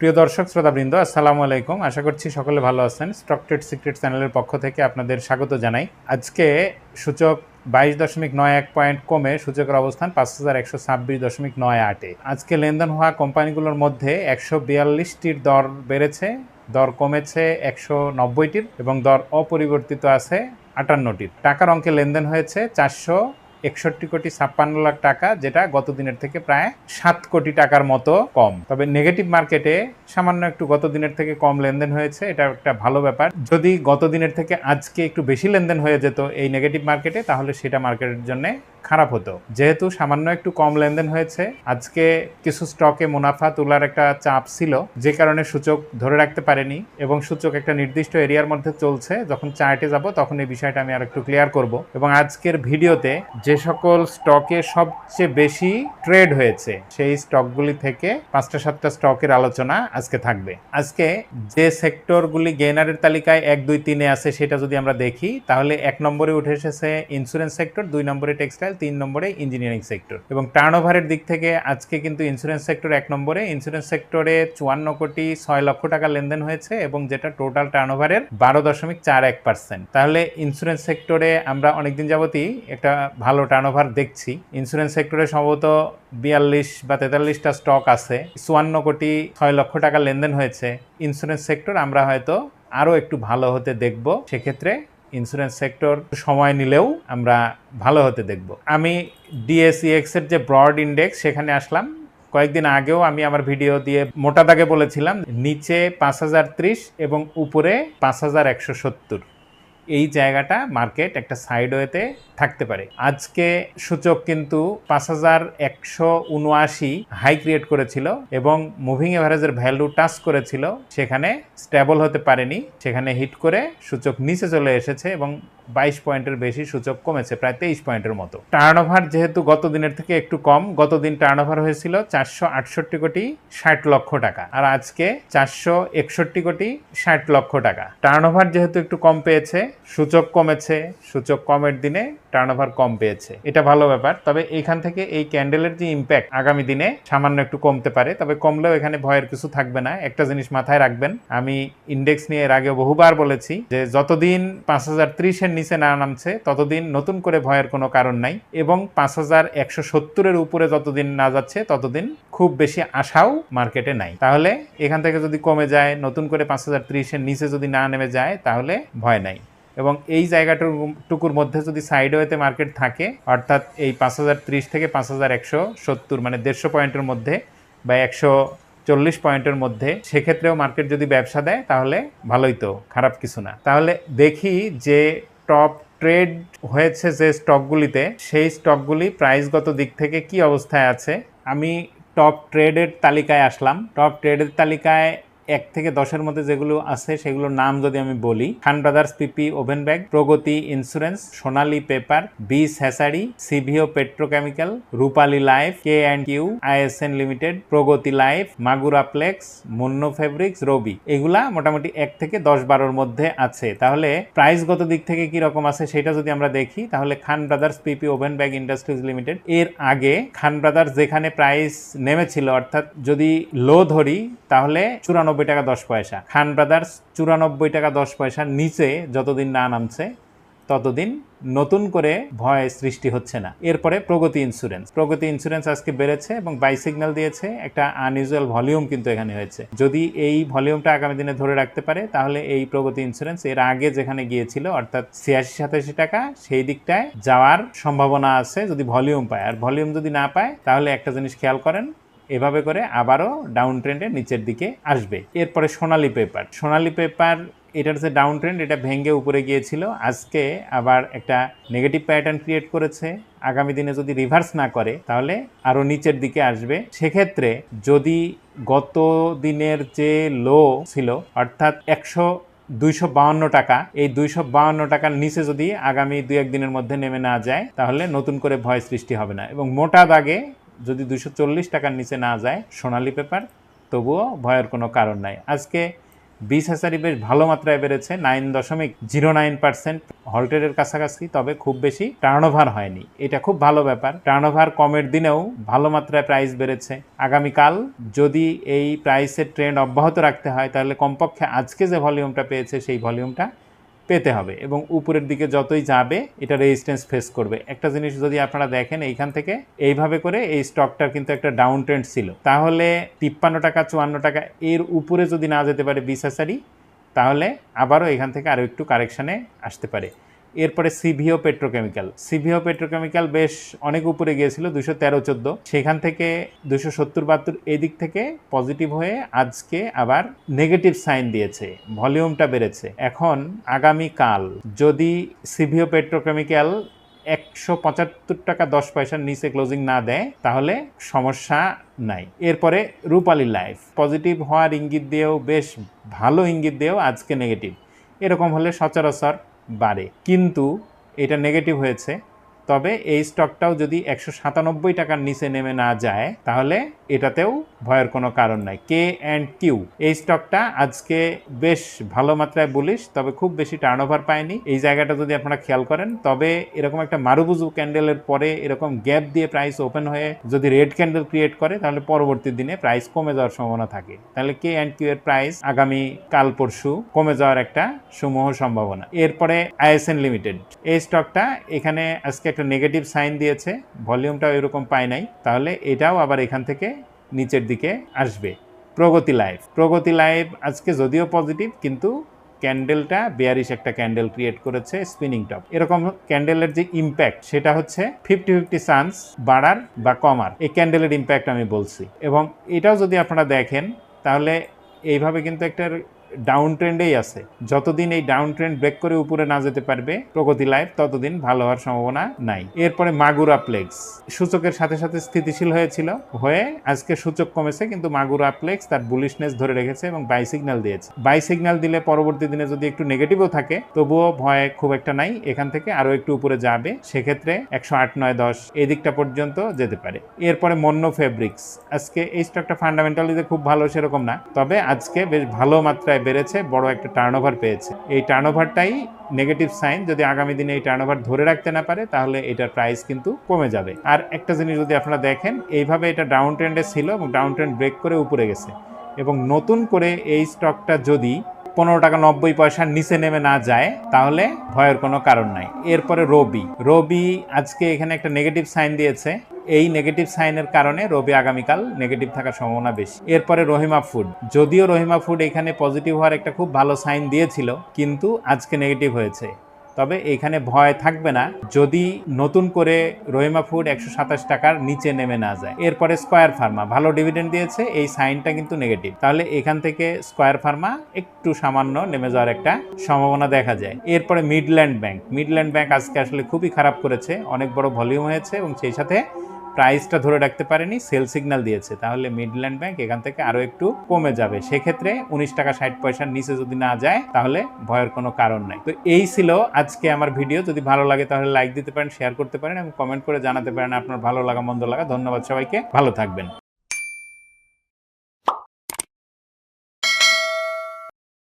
প্রিয় দর্শক, শ্রোতাবৃন্দ, আসসালামু আলাইকুম। আশা করছি সকলে ভালো আছেন। স্টক ট্রেড সিক্রেট চ্যানেলের পক্ষ থেকে আপনাদের স্বাগত জানাই। আজকে সূচক বাইশ দশমিক নয় এক পয়েন্ট কমে সূচকের অবস্থান পাঁচ হাজার একশো ছাব্বিশ দশমিক নয় আটে। আজকে লেনদেন হওয়া কোম্পানিগুলোর মধ্যে একশো বিয়াল্লিশটির দর বেড়েছে, দর কমেছে একশো নব্বইটির এবং দর অপরিবর্তিত আছে আটান্নটির। টাকার অঙ্কে লেনদেন হয়েছে চারশো একষট্টি কোটি ছাপ্পান্ন লাখ টাকা, যেটা গত দিনের থেকে প্রায় সাত কোটি টাকার মতো কম। তবে নেগেটিভ মার্কেটে সামান্য একটু গত দিনের থেকে কম লেনদেন হয়েছে, এটা একটা ভালো ব্যাপার। যদি গত দিনের থেকে আজকে একটু বেশি লেনদেন হয়ে যেত এই নেগেটিভ মার্কেটে তাহলে সেটা মার্কেটের জন্য খারাপ হতো। যেহেতু সামান্য একটু কম লেনদেন হয়েছে, আজকে কিছু স্টকে মুনাফা তোলার একটা চাপ ছিল, যে কারণে সূচক ধরে রাখতে পারেনি এবং সূচক একটা নির্দিষ্ট এরিয়ার মধ্যে চলছে, যখন চার্টে যাব তখন এই বিষয়টা আমি আর একটু ক্লিয়ার করব। এবং আজকের ভিডিওতে যে সকল স্টকে সবচেয়ে বেশি ট্রেড হয়েছে, সেই স্টকগুলি থেকে পাঁচটা, সাতটা স্টকের আলোচনা আজকে থাকবে। আজকে যে সেক্টরগুলি গেনারের তালিকায় এক, দুই, তিনে আছে, সেটা যদি আমরা দেখি, তাহলে এক নম্বরে উঠে এসেছে ইন্স্যুরেন্স সেক্টর দুই নম্বরে টেক্সটাইল তিন নম্বরে ইঞ্জিনিয়ারিং সেক্টর এবং টার্নওভারের দিক থেকে আজকে কিন্তু ইন্স্যুরেন্স সেক্টর এক নম্বরে। ইন্স্যুরেন্স সেক্টরে চুয়ান্ন কোটি ছয় লক্ষ টাকা লেনদেন হয়েছে এবং যেটা টোটাল টার্নওভারের বারো দশমিক চার এক পার্সেন্ট তাহলে ইন্স্যুরেন্স সেক্টরে আমরা অনেকদিন যাবতই একটা ভালো টার্নওভার দেখছি। ইন্স্যুরেন্স সেক্টরে সম্ভবত বিয়াল্লিশ বা তেতাল্লিশটা স্টক আছে। চুয়ান্ন কোটি ছয় লক্ষ টাকা লেনদেন হয়েছে। ইন্স্যুরেন্স সেক্টর আমরা হয়তো আরও একটু ভালো হতে দেখব। সেক্ষেত্রে ইন্স্যুরেন্স সেক্টর সময় নিলেও আমরা ভালো হতে দেখব। আমি ডিএসইএক্স এর যে ব্রড ইন্ডেক্স সেখানে আসলাম। কয়েকদিন আগেও আমি আমার ভিডিও দিয়ে মোটা দাগে বলেছিলাম, নিচে পাঁচ হাজার ত্রিশ এবং উপরে পাঁচ হাজার একশো সত্তর। এই জায়গাটা মার্কেট একটা সাইডওয়েতে থাকতে পারে। আজকে সূচক কিন্তু পাঁচ হাজার একশো উনআশি হাই ক্রিয়েট করেছিল এবং মুভিং এভারেজের ভ্যালু টাচ করেছিল। সেখানে স্টেবল হতে পারেনি। সেখানে হিট করে সূচক নিচে চলে এসেছে এবং বাইশ পয়েন্টের বেশি সূচক কমেছে, প্রায় তেইশ পয়েন্টের মতো। টার্নওভার যেহেতু গত দিনের থেকে একটু কম, গত দিন টার্নওভার হয়েছিল চারশো আটষট্টি কোটি ষাট লক্ষ টাকা, আর আজকে চারশো একষট্টি কোটি ষাট লক্ষ টাকা। টার্নওভার যেহেতু একটু কম পেয়েছে, সূচক কমেছে, সূচক কমের দিনে টার্নওভার কম পেয়েছে। এটা ভালো ব্যাপার, তবে এইখান থেকে এই ক্যান্ডেলের যে ইম্প্যাক্ট আগামী দিনে সামান্য একটু কমতে পারে, তবে কমলেও এখানে ভয়ের কিছু থাকবে না। একটা জিনিস মাথায় রাখবেন, আমি ইন্ডেক্স নিয়ে এর আগে বহুবার বলেছি যে যতদিন পাঁচ হাজার ত্রিশের নিচে না নামছে, ততদিন নতুন করে ভয়ের কোনো কারণ নাই এবং পাঁচ হাজার একশো সত্তরের উপরে যতদিন না যাচ্ছে, ততদিন খুব বেশি আশাও মার্কেটে নাই। তাহলে এখান থেকে যদি কমে যায়, নতুন করে পাঁচ হাজার ত্রিশের নিচে যদি না নেমে যায়, তাহলে ভয় নাই। এবং এই জায়গাটুকুর মধ্যে যদি সাইডওয়েতে মার্কেট থাকে, অর্থাৎ এই পাঁচ হাজার ত্রিশ থেকে পাঁচ হাজার একশো সত্তর মানে দেড়শো পয়েন্টের মধ্যে বা একশো চল্লিশ পয়েন্টের মধ্যে, সেক্ষেত্রেও মার্কেট যদি ব্যবসা দেয়, তাহলে ভালোই তো, খারাপ কিছু না। তাহলে দেখি যে টপ ট্রেড হয়েছে যে স্টকগুলিতে, সেই স্টকগুলি প্রাইসগত দিক থেকে কি অবস্থায় আছে? আমি টপ ট্রেডের তালিকায় আসলাম। টপ ট্রেডের তালিকায় এক থেকে দশের মধ্যে যেগুলো আছে, সেগুলোর নাম যদি আমি বলি, Khan Brothers PP Woven Bag, Pragati Insurance, Sonali Paper Beach Hatchery CVO Petrochemical, Rupali Life, K and Q, ISN Limited, Pragati Life, Magura Plex, Monno Fabrics, Robi. এগুলা মোটামুটি এক থেকে দশ বারোর মধ্যে আছে। তাহলে প্রাইসগত দিক থেকে কি রকম আছে সেটা যদি আমরা দেখি, তাহলে Khan Brothers PP Woven Bag Industries Limited এর আগে খান ব্রাদার্স যেখানে প্রাইস নেমেছিল, অর্থাৎ যদি লো ধরি, তাহলে চুরানব্বই টাকা দশ পয়সা। খান ব্রাদার্স, চুরানব্বই টাকা দশ পয়সার নিচে যতদিন না নামছে, ততদিন নতুন করে ভয় সৃষ্টি হচ্ছে না। এরপরে প্রগতি ইন্স্যুরেন্স প্রগতি ইন্স্যুরেন্স আজকে বেড়েছে এবং বাই সিগন্যাল দিয়েছে, একটা আনইউজুয়াল ভলিউম কিন্তু এখানে হয়েছে। যদি এই ভলিউমটা আগামী দিনে ধরে রাখতে পারে, তাহলে এই প্রগতি ইন্স্যুরেন্স এর আগে যেখানে গিয়েছিল, অর্থাৎ ছিয়াশি সাতাশি টাকা, সেই দিকটায় যাওয়ার সম্ভাবনা আছে যদি ভলিউম পায়। আর ভলিউম যদি না পায়, তাহলে একটা জিনিস খেয়াল করেন এভাবে করে আবারও ডাউন ট্রেন্ডে নিচের দিকে আসবে। এরপরে সোনালি পেপার সোনালি পেপার এটার যে ডাউন ট্রেন্ড এটা ভেঙে উপরে গিয়েছিল। আজকে আবার একটা নেগেটিভ প্যাটার্ন ক্রিয়েট করেছে। আগামী দিনে যদি রিভার্স না করে, তাহলে আরও নিচের দিকে আসবে। সেক্ষেত্রে যদি গত দিনের যে লো ছিল, অর্থাৎ একশো দুইশো বাউন্ন টাকা, এই দুইশো বাউন্ন টাকার নিচে যদি আগামী দুই একদিনের মধ্যে নেমে না যায়, তাহলে নতুন করে ভয় সৃষ্টি হবে না। এবং মোটা দাগে যদি দুশো চল্লিশ টাকার নিচে না যায়, সোনালি পেপার তবুও ভয়ের কোনো কারণ নাই। আজকে বিশ হাজারই বেশ ভালো মাত্রায় বেড়েছে নাইন দশমিক জিরো নাইন পার্সেন্ট হল্টেডের কাছাকাছি, তবে খুব বেশি টার্নওভার হয়নি। এটা খুব ভালো ব্যাপার। টার্নওভার কমের দিনেও ভালো মাত্রায় প্রাইস বেড়েছে। আগামীকাল যদি এই প্রাইসের ট্রেন্ড অব্যাহত রাখতে হয়, তাহলে কমপক্ষে আজকে যে ভলিউমটা পেয়েছে, সেই ভলিউমটা পেতে হবে এবং উপরের দিকে যতই যাবে, এটা রেজিস্ট্যান্স ফেস করবে। একটা জিনিস যদি আপনারা দেখেন এইখান থেকে, এইভাবে করে এই স্টকটার কিন্তু একটা ডাউন ট্রেন্ড ছিল। তাহলে তিপ্পান্ন টাকা, চুয়ান্ন টাকা, এর উপরে যদি না যেতে পারে বিসাসারি তাহলে আবারও এখান থেকে আরও একটু কারেকশানে আসতে পারে। এরপরে সিভিও পেট্রোকেমিক্যাল। সিভিও পেট্রোকেমিক্যাল বেশ অনেক উপরে গিয়েছিল দুশো তেরো, চোদ্দ। সেখান থেকে দুশো সত্তর, বাহাত্তর এই দিক থেকে পজিটিভ হয়ে আজকে আবার নেগেটিভ সাইন দিয়েছে, ভলিউমটা বেড়েছে। এখন আগামীকাল যদি সিভিও পেট্রোকেমিক্যাল একশো পঁচাত্তর টাকা দশ পয়সার নিচে ক্লোজিং না দেয়, তাহলে সমস্যা নাই। এরপরে রূপালী লাইফ, পজিটিভ হওয়ার ইঙ্গিত দিয়েও, বেশ ভালো ইঙ্গিত দিয়েও আজকে নেগেটিভ। এরকম হলে সচরাচর বাড়ে। কিন্তু এটা নেগেটিভ হয়েছে। তবে এই স্টকটাও যদি একশো সাতানব্বই টাকার নিচে নেমে না যায়, তাহলে এটাতেও ভয়ের কোনো কারণ নাই। কে অ্যান্ড কিউ এই স্টকটা আজকে বেশ ভালো মাত্রায় বুলিশ তবে খুব বেশি টার্ন ওভার পায়নি। এই জায়গাটা যদি আপনারা খেয়াল করেন, তবে এরকম একটা মারুবুজু ক্যান্ডেলের পরে এরকম গ্যাপ দিয়ে প্রাইস ওপেন হয়ে যদি রেড ক্যান্ডেল ক্রিয়েট করে, তাহলে পরবর্তী দিনে প্রাইস কমে যাওয়ার সম্ভাবনা থাকে। তাহলে কে অ্যান্ড কিউ এর প্রাইস আগামী কাল পরশু কমে যাওয়ার একটা সমূহ সম্ভাবনা। এরপরে আইএসএন লিমিটেড এই স্টকটা এখানে আজকে একটা নেগেটিভ সাইন দিয়েছে। ভলিউমটাও এরকম পায় নাই। তাহলে এটাও আবার এখান থেকে নিচের দিকে আসবে। প্রগতি লাইফ প্রগতি লাইফ আজকে যদিও পজিটিভ কিন্তু ক্যান্ডেলটা বেয়ারিশ একটা ক্যান্ডেল ক্রিয়েট করেছে স্পিনিং টপ এরকম ক্যান্ডেলের যে ইম্প্যাক্ট সেটা হচ্ছে ফিফটি ফিফটি চান্স বাড়ার বা কমার। এই ক্যান্ডেলের ইম্প্যাক্ট আমি বলছি। এবং এটাও যদি আপনারা দেখেন, তাহলে এইভাবে কিন্তু একটা ডাউন ট্রেন্ডেই আছে। যতদিন এই ডাউন ট্রেন্ড ব্রেক করে উপরে না যেতে পারবে, প্রগতি লাইফ ততদিন ভালো হওয়ার সম্ভাবনা নাই। এরপরে মাগুরা প্লেক্স সূচকের সাথে সাথে স্থিতিশীল হয়েছিল, হয়ে আজকে সূচক কমেছে, কিন্তু মাগুরা প্লেক্স তার বুলিশনেস ধরে রেখেছে এবং বাই সিগন্যাল দিয়েছে। বাই সিগন্যাল দিলে পরবর্তী দিনে যদি একটু নেগেটিভও থাকে, তবুও ভয় খুব একটা নাই, এখান থেকে আরও একটু উপরে যাবে, সেক্ষেত্রে একশো আট, নয়, দশ, এই দিকটা পর্যন্ত যেতে পারে। এরপরে মন্য ফেব্রিক্স আজকে এই স্টকটা ফান্ডামেন্টালি যে খুব ভালো সেরকম না, তবে আজকে বেশ ভালো মাত্রায় বেড়েছে, বড় একটা টার্নওভার পেয়েছে। এই টার্নওভারটাই নেগেটিভ সাইন যদি আগামী দিনে এই টার্নওভার ধরে রাখতে না পারে, তাহলে এটার প্রাইস কিন্তু কমে যাবে। আর একটা জিনিস যদি আপনারা দেখেন, এইভাবে এটা ডাউন ট্রেন্ডে ছিল এবং ডাউন ট্রেন্ড ব্রেক করে উপরে গেছে। এবং নতুন করে এই স্টকটা যদি পনেরো টাকা নব্বই পয়সার নিচে নেমে না যায়, তাহলে ভয়ের কোনো কারণ নাই। এরপরে রবি। রবি আজকে এখানে একটা নেগেটিভ সাইন দিয়েছে। এই নেগেটিভ সাইনের কারণে রবি আগামীকাল নেগেটিভ থাকার সম্ভাবনা বেশি। এরপরে রহিমা ফুড যদিও রহিমা ফুড এখানে পজিটিভ হওয়ার একটা খুব ভালো সাইন দিয়েছিল, কিন্তু আজকে নেগেটিভ হয়েছে। তবে এখানে ভয় থাকবে না যদি নতুন করে রহিমা ফুড একশো সাতাশ টাকার নিচে নেমে না যায়। এরপরে স্কোয়ার ফার্মা ভালো ডিভিডেন্ড দিয়েছে, এই সাইনটা কিন্তু নেগেটিভ তাহলে এখান থেকে স্কোয়ার ফার্মা একটু সামান্য নেমে যাওয়ার একটা সম্ভাবনা দেখা যায়। এরপরে মিডল্যান্ড ব্যাংক মিডল্যান্ড ব্যাংক আজকে আসলে খুবই খারাপ করেছে, অনেক বড় ভলিউম হয়েছে এবং সেই সাথে প্রাইসটা ধরে রাখতে পারেনি, সেল সিগন্যাল দিয়েছে। তাহলে মিডল্যান্ড ব্যাংক এখান থেকে আরও একটু কমে যাবে। সেক্ষেত্রে উনিশ টাকা ষাট পয়সার নিচে যদি না যায়, তাহলে ভয়ের কোনো কারণ নাই। তো এই ছিল আজকে আমার ভিডিও। যদি ভালো লাগে তাহলে লাইক দিতে পারেন শেয়ার করতে পারেন এবং কমেন্ট করে জানাতে পারেন আপনার ভালো লাগা, মন্দ লাগা। ধন্যবাদ সবাইকে। ভালো থাকবেন।